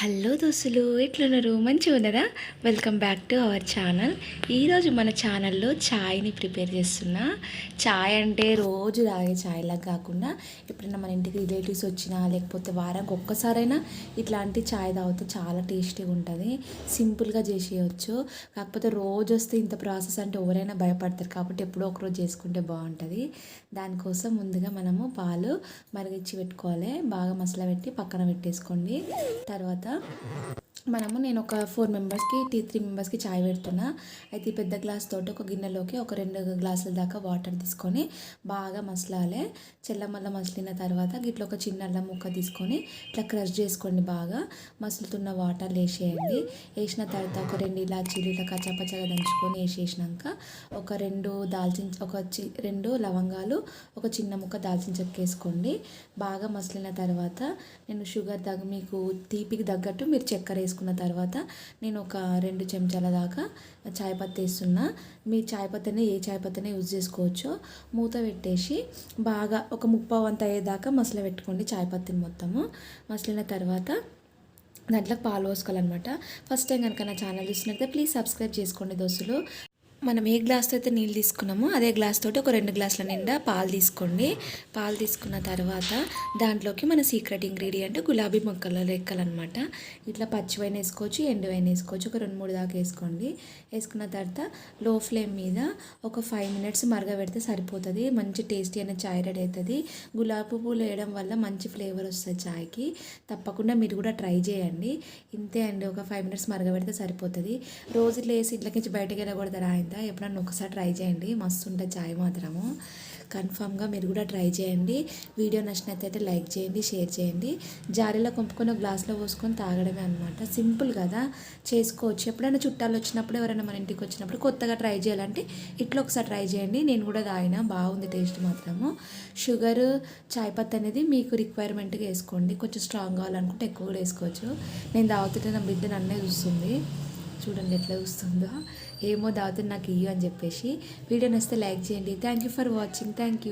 Hello దోస్తులు ఎట్లున్నారు? మంచిగా ఉన్నారా? Welcome back to our channel ఈరోజు మన ఛానల్లో ఛాయ్ని ప్రిపేర్ చేస్తున్నా. ఛాయ్ అంటే రోజు తాగే ఛాయ్లాగా కాకుండా ఎప్పుడైనా మన ఇంటికి రిలేటివ్స్ వచ్చినా లేకపోతే వారానికి ఒక్కసారైనా ఇట్లాంటి ఛాయ్ తాగితే చాలా టేస్టీగా ఉంటుంది. సింపుల్గా చేసేయచ్చు. కాకపోతే రోజు వస్తే ఇంత ప్రాసెస్ అంటే ఎవరైనా భయపడతారు. కాబట్టి ఎప్పుడో ఒకరోజు చేసుకుంటే బాగుంటుంది. దానికోసం ముందుగా మనము పాలు మరిగించి పెట్టుకోవాలి. బాగా మసాలా పెట్టి పక్కన పెట్టేసుకోండి. తర్వాత Ha? మనము నేను ఒక ఫోర్ మెంబర్స్కి టీ త్రీ మెంబర్స్కి చాయ్ పెడుతున్నా. అయితే ఈ పెద్ద గ్లాస్ తోటి ఒక గిన్నెలోకి ఒక రెండు గ్లాసుల దాకా వాటర్ తీసుకొని బాగా మసలాలే. చెల్లమల్ల మసిలిన తర్వాత గిట్ల ఒక చిన్న అల్లం ముక్క తీసుకొని ఇట్లా క్రష్ చేసుకోండి బాగా. మసులుతున్న వాటర్ వేసేయండి వేసిన తర్వాత ఒక రెండు ఇలాచీలు ఇలా కచ్చాపచ్చగా దంచుకొని వేసేసినాక ఒక రెండు దాల్చిన ఒక చి రెండు లవంగాలు ఒక చిన్న ముక్క దాల్చిన చెక్క వేసుకోండి. బాగా మసిలిన తర్వాత నేను షుగర్ దగ్గ మీకు తీపికి తగ్గట్టు మీరు చక్కెర వేసుకున్న తర్వాత నేను ఒక రెండు చెంచాల దాకా చాయ్ పత్తి వేస్తున్నా. మీ చాయ్ పత్తిని ఏ చాయ్ పత్తిని యూజ్ చేసుకోవచ్చో మూత పెట్టేసి బాగా ఒక ముప్పై వంత అయ్యేదాకా మసల పెట్టుకోండి చాయ్ పత్తిని మొత్తము. మసలిన తర్వాత దాంట్లో పాలు పోసుకోవాలన్నమాట. ఫస్ట్ టైం కనుక నా ఛానల్ చూసినట్లయితే ప్లీజ్ సబ్స్క్రైబ్ చేసుకోండి దోస్తులు. మనం ఏ గ్లాస్తో అయితే నీళ్ళు తీసుకున్నామో అదే గ్లాస్ తోటి ఒక రెండు గ్లాసుల నిండా పాలు తీసుకోండి. పాలు తీసుకున్న తర్వాత దాంట్లోకి మన సీక్రెట్ ఇంగ్రీడియంట్ గులాబీ మొక్కల లెక్కలు అనమాట ఇట్లా పచ్చివైన వేసుకోవచ్చు ఎండువైన వేసుకోవచ్చు ఒక రెండు మూడు దాకా వేసుకోండి. వేసుకున్న తర్వాత లో ఫ్లేమ్ మీద ఒక ఫైవ్ మినిట్స్ మరగబెడితే సరిపోతుంది. మంచి టేస్టీ అయిన చాయ్ రెడీ అవుతుంది గులాబీ పువ్వులు వేయడం వల్ల మంచి ఫ్లేవర్ వస్తుంది చాయ్కి. తప్పకుండా మీరు కూడా ట్రై చేయండి. ఇంతే అండి. ఒక ఫైవ్ మినిట్స్ మరగబెడితే సరిపోతుంది. రోజు లేసి ఇంట్లోకి బయటకు వెళ్ళకూడదు రాయండి ఎప్పుడన్నా ఒకసారి ట్రై చేయండి. మస్తు ఉంటుంది చాయ్ మాత్రము. కన్ఫామ్గా మీరు కూడా ట్రై చేయండి. వీడియో నచ్చినట్లయితే లైక్ చేయండి షేర్ చేయండి. జారీలో కొంపుకొని గ్లాస్లో పోసుకొని తాగడమే అనమాట సింపుల్ కదా? చేసుకోవచ్చు. ఎప్పుడైనా చుట్టాలు వచ్చినప్పుడు ఎవరైనా మన ఇంటికి వచ్చినప్పుడు కొత్తగా ట్రై చేయాలంటే ఇట్లా ఒకసారి ట్రై చేయండి. నేను కూడా తాగిన బాగుంది టేస్ట్ మాత్రము. షుగర్ చాయ్ పత్తి అనేది మీకు రిక్వైర్మెంట్గా వేసుకోండి. కొంచెం స్ట్రాంగ్ కావాలనుకుంటే ఎక్కువ కూడా వేసుకోవచ్చు. నేను తాగుతుంటే నా బిడ్డ నన్నే చూస్తుంది. చూడండి ఎట్లా చూస్తుందో. ఏమో దావుతుంది నాకు ఇయ్యు అని చెప్పేసి. వీడియో నచ్చితే లైక్ చేయండి. Thank you for watching thank you